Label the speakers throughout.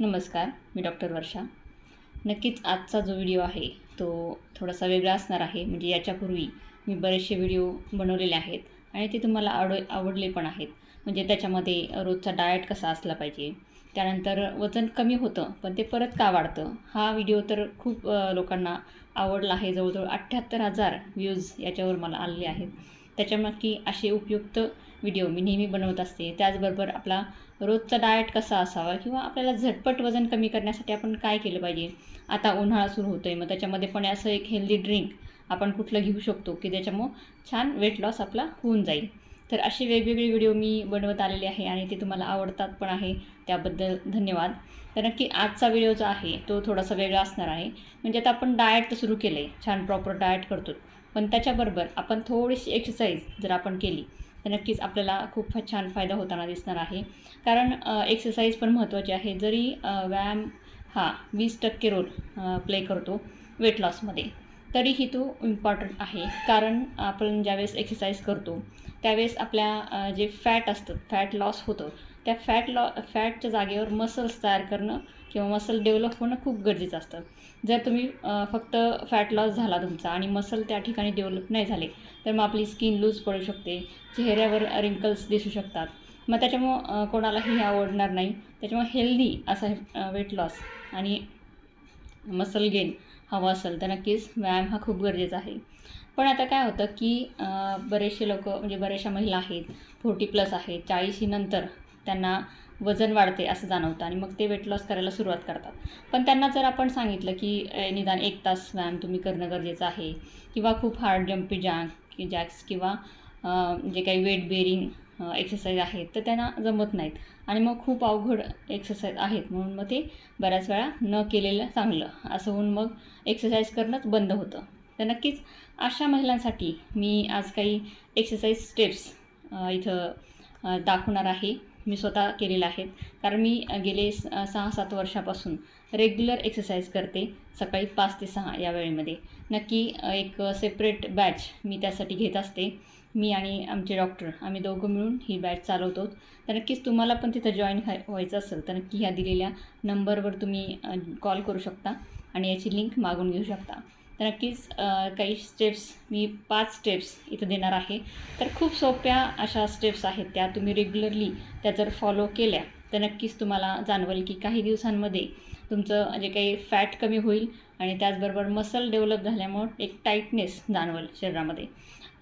Speaker 1: नमस्कार मी डॉक्टर वर्षा. नक्कीच आजचा जो व्हिडिओ आहे तो थोडासा वेगळा असणार आहे. म्हणजे याच्यापूर्वी मी बरेचसे व्हिडिओ बनवलेले आहेत आणि ते तुम्हाला आवड आवडले पण आहेत. म्हणजे त्याच्यामध्ये रोजचा डाएट कसा असला पाहिजे त्यानंतर वजन कमी होतं पण ते परत का वाढतं हा व्हिडिओ तर खूप लोकांना आवडला आहे. जवळजवळ अठ्ठ्याहत्तर हजार व्ह्यूज याच्यावर मला आलेले आहेत. त्याच्यामुळे की असे उपयुक्त व्हिडिओ मी नेहमी बनवत असते. त्याचबरोबर आपला रोजचा डाएट कसा असावा किंवा आपल्याला झटपट वजन कमी करण्यासाठी आपण काय केलं पाहिजे? आता उन्हाळा सुरू होतो आहे मग त्याच्यामध्ये पण असं एक हेल्दी ड्रिंक आपण कुठलं घेऊ शकतो की त्याच्यामुळं छान वेट लॉस आपला होऊन जाईल. तर असे वेगवेगळे व्हिडिओ मी बनवत आलेले आहे आणि ते तुम्हाला आवडतात पण आहे त्याबद्दल धन्यवाद. तर नक्की आजचा व्हिडिओ जो आहे तो थोडासा वेगळा असणार आहे. म्हणजे आता आपण डाएट तर सुरू केलं आहे छान प्रॉपर डाएट करतो पण त्याच्याबरोबर आपण थोडीशी एक्सरसाइज जर आपण केली तर नक्कीच आपल्याला खूप छान फायदा होताना दिसणार आहे. कारण एक्सरसाइज पण महत्त्वाची आहे. जरी व्यायाम हा वीस टक्के रोल प्ले करतो वेट लॉसमध्ये तरीही तो इम्पॉर्टंट आहे. कारण आपण ज्यावेळेस एक्सरसाइज करतो त्यावेळेस आपल्या जे फॅट असतं फॅट लॉस होतं त्या फॅट लॉ फॅटच्या जागेवर मसल्स तयार करणं किंवा मसल डेव्हलप होणं खूप गरजेचं असतं. जर तुम्ही फक्त फॅट लॉस झाला तुमचा आणि मसल त्या ठिकाणी डेव्हलप नाही झाले तर मग आपली स्किन लूज पडू शकते चेहऱ्यावर रिंकल्स दिसू शकतात. मग त्याच्यामुळं कोणालाही हे आवडणार नाही. त्याच्यामुळे हेल्दी असा वेट लॉस आणि मसल गेन हवा असेल तर नक्कीच व्यायाम हा खूप गरजेचा आहे. पण आता काय होतं की बरेचसे लोक म्हणजे बऱ्याचशा महिला आहेत फोर्टी प्लस आहेत चाळीशीनंतर त्यांना वजन वाढते असं जाणवतं आणि मग ते वेट लॉस करायला सुरुवात करतात. पण त्यांना जर आपण सांगितलं की निदान एक तास व्यायाम तुम्ही करणं गरजेचं आहे किंवा खूप हार्ड जम्पी जॅक की जॅक्स किंवा जे काही वेट बेरिंग एक्सरसाइज आहेत तर त्यांना जमत नाहीत आणि मग खूप अवघड एक्सरसाइज आहेत म्हणून मग ते बऱ्याच वेळा न केलेलं चांगलं असं होऊन मग एक्सरसाइज करणंच बंद होतं. तर नक्कीच अशा महिलांसाठी मी आज काही एक्सरसाइज स्टेप्स इथं दाखवणार आहे. मी स्वतः केलेला आहेत कारण मी गेले स सहा सात वर्षापासून रेग्युलर एक्सरसाइज करते सकाळी पाच ते सहा या वेळेमध्ये. नक्की एक सेपरेट बॅच मी त्यासाठी घेत असते. मी आणि आमचे डॉक्टर आम्ही दोघं मिळून ही बॅच चालवतो. तर नक्कीच तुम्हाला पण तिथं जॉईन व्हायचं असेल तर नक्की ह्या दिलेल्या नंबरवर तुम्ही कॉल करू शकता आणि याची लिंक मागून घेऊ शकता. तर नक्कीच काही स्टेप्स मी पाच स्टेप्स इथं देणार आहे. तर खूप सोप्या अशा स्टेप्स आहेत त्या तुम्ही रेग्युलरली त्या जर फॉलो केल्या तर नक्कीच तुम्हाला जाणवेल की काही दिवसांमध्ये तुमचं जे काही फॅट कमी होईल आणि त्याचबरोबर मसल डेव्हलप झाल्यामुळं एक टाईटनेस जाणवेल शरीरामध्ये.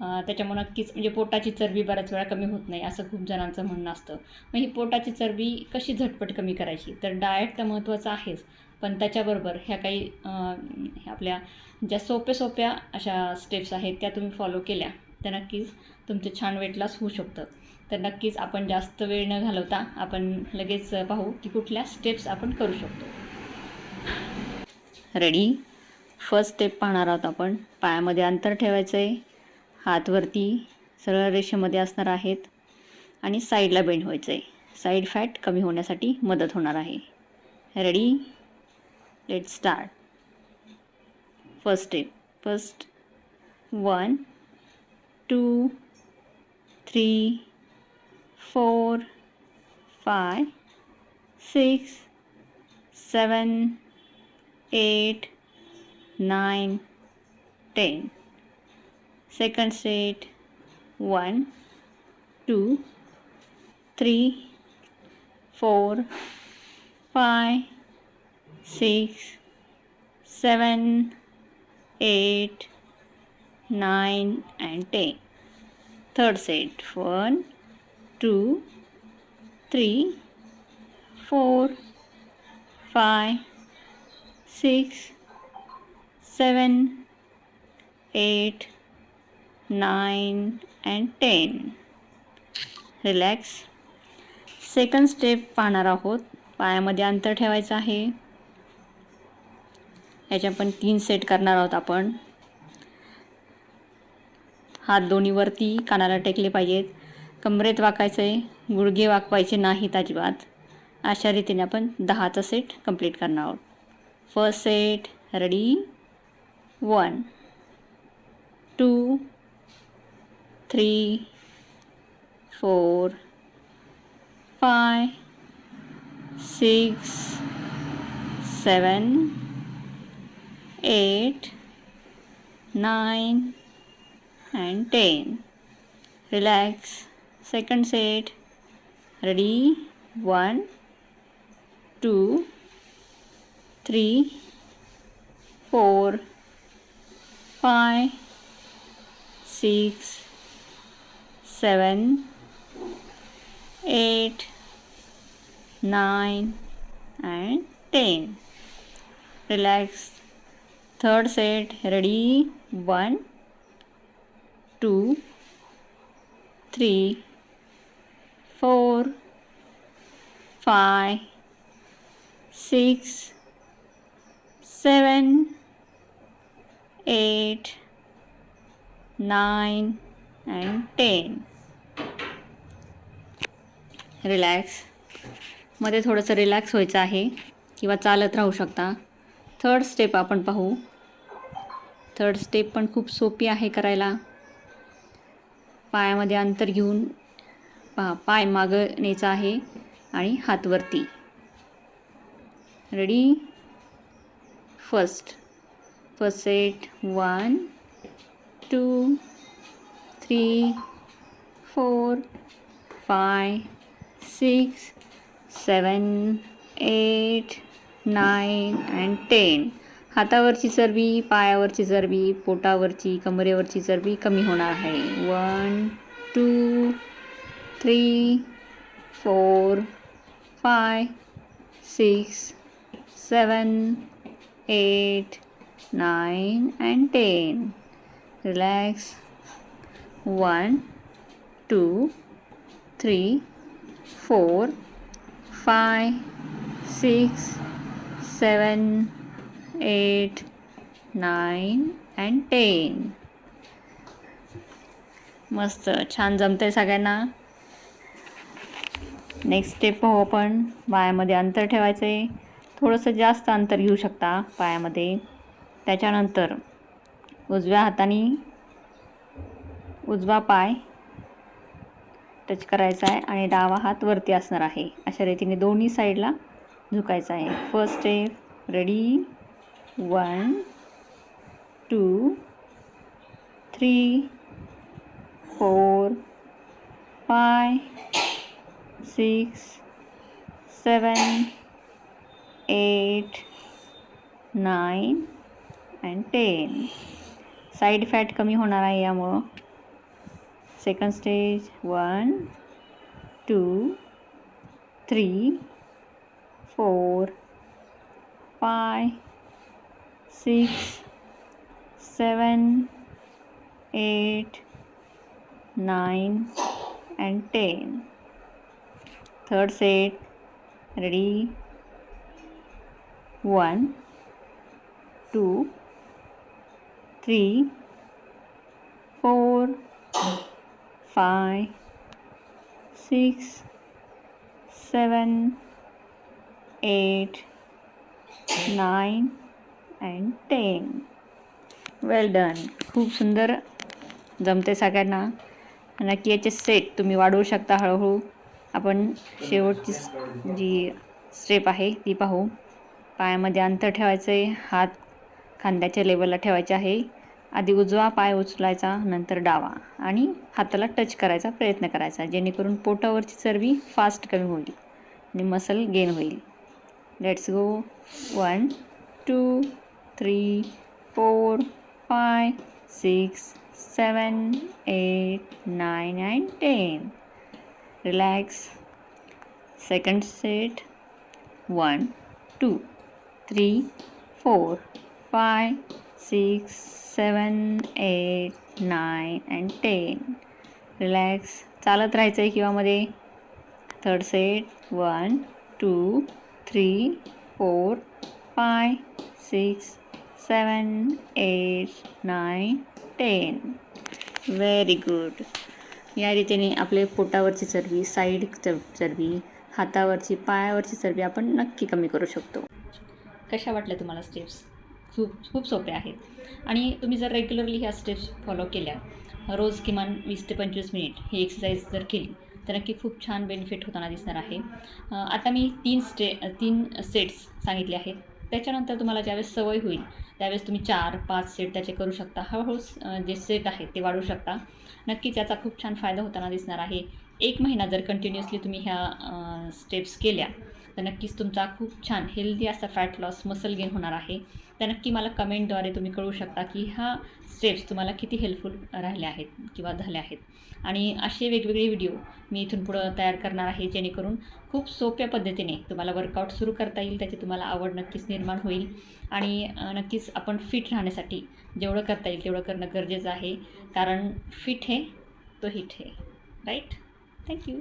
Speaker 1: त्याच्यामुळं नक्कीच म्हणजे पोटाची चरबी बऱ्याच वेळा कमी होत नाही असं खूप जणांचं म्हणणं असतं. मग ही पोटाची चरबी कशी झटपट कमी करायची? तर डाएट तर महत्त्वाचं आहेच पण त्याच्याबरोबर ह्या काही ह्या आपल्या ज्या सोप्या सोप्या अशा स्टेप्स आहेत त्या तुम्ही फॉलो केल्या तर नक्कीच तुमचं छान वेट लॉस होऊ शकतं. तर नक्कीच आपण जास्त वेळ न घालवता आपण लगेच पाहू की कुठल्या स्टेप्स आपण करू शकतो. रेडी फर्स्ट स्टेप पाहणार आहोत आपण. पायामध्ये अंतर ठेवायचं आहे हातवरती सरळ रेषेमध्ये असणार आहेत आणि साईडला बेंड व्हायचं आहे साईड फॅट कमी होण्यासाठी मदत होणार आहे. Ready let start first step first one two three four five six seven eight nine ten second set: 1 2 3 4 5 6 7 8 9 and 10 third set 1 2 3 4 5 6 7 8 nine, and ten. Relax second step पाहणार आहोत. पायामध्ये अंतर ठेवायचं आहे. याचे आपण तीन सेट करणार आहोत आपण. हात दोन्हीवरती कानाला टेकले पाहिजेत. कमरेत वाकायचं आहे गुडघे वाकवायचे नाहीत अजिबात. अशा रीतीने आपण दहाचा सेट कंप्लीट करणार आहोत. First set ready one two three, four, five, six, seven, eight, nine, and ten. Relax. Second set. Ready? One, two, three, four, five, six, seven, eight, nine, and ten. Relax. Third set. Ready? One, two, three, four, five, six, seven, eight, nine, and 10 रिलॅक्समध्ये थोडंसं relax व्हायचं आहे. किंवा चालत राहू शकता. Third step आपण पाहू. थर्ड स्टेप पण खूप सोपी आहे करायला. पायामध्ये अंतर घेऊन पहा पाय मागं न्यायचा आहे आणि हातवरती ready first first set one two three four five six seven eight nine and ten हातावरची चरबी, पायावरची चरबी, पोटावरची, कमरेवरची चरबी कमी होणार आहे. One two three four five six seven eight nine and ten relax one two three four five six seven eight nine and ten. मस्त छान जमतं आहे सगळ्यांना. नेक्स्ट स्टेप पाहू आपण. पायामध्ये अंतर ठेवायचं आहे थोडंसं जास्त अंतर घेऊ शकता पायामध्ये. त्याच्यानंतर उजव्या हाताने उजवा पाय टच करायचा आहे आणि डावा हात वरती असणार आहे. अशा रीतीने दोन्ही साईडला झुकायचं आहे. First step ready one two three four five six seven eight nine and ten side fat कमी होणार आहे यामुळं. second stage 1 2 3 4 5 6 7 8 9 and 10 third set ready? 1 2 3 4 five, six, seven, eight, nine, and ten well done खूप सुंदर जमते सगळ्यांना. नक्की याचे सेट तुम्ही वाढवू शकता हळूहळू. आपण शेवटची जी स्टेप आहे ती पाहू. पायामध्ये अंतर ठेवायचं आहे हात खांद्याच्या लेवलला ठेवायचे आहे. आधी उजवा पाय उचलायचा नंतर डावा. आणि हाताला टच करायचा प्रयत्न करायचा जेणेकरून पोटावरची चरबी फास्ट कमी होईल आणि मसल गेन होईल. Let's go one two three four five six seven eight nine and ten relax second set one two three four five six seven eight nine and ten. Relax. चालत राहायचं आहे किंवा मध्ये? Third set. One two three four five six seven eight nine ten. Very good. या रीतीने आपले पोटावरची चरबी side चरबी हातावरची पायावरची चरबी आपण नक्की कमी करू शकतो. कशा वाटल्या तुम्हाला स्टेप्स? खूप खूप सोप्या आहेत. आणि तुम्ही जर रेग्युलरली ह्या स्टेप्स फॉलो केल्या रोज किमान वीस ते पंचवीस मिनिट ही एक्सरसाइज जर केली तर नक्की खूप छान बेनिफिट होताना दिसणार आहे. आता मी तीन स्टे तीन सेट्स सांगितले आहेत. त्याच्यानंतर तुम्हाला ज्यावेळेस सवय होईल त्यावेळेस तुम्ही चार पाच सेट त्याचे करू शकता. हळूहळू जे सेट आहेत ते वाढवू शकता. नक्की त्याचा खूप छान फायदा होताना दिसणार आहे. एक महिना जर कंटिन्युअसली तुम्ही ह्या स्टेप्स केल्या तर नक्कीच तुमचा खूप छान हेल्दी असा फॅट लॉस मसल गेन होणार आहे. तर नक्की मला कमेंटद्वारे तुम्ही कळू शकता की ह्या स्टेप्स तुम्हाला किती हेल्पफुल राहिल्या आहेत किंवा झाल्या आहेत. आणि असे वेगवेगळे व्हिडिओ मी इथून पुढं तयार करणार आहे जेणेकरून खूप सोप्या पद्धतीने तुम्हाला वर्कआउट सुरू करता येईल त्याची तुम्हाला आवड नक्कीच निर्माण होईल. आणि नक्कीच आपण फिट राहण्यासाठी जेवढं करता येईल तेवढं करणं गरजेचं आहे. कारण फिट हे तो हिट हे. Right thank you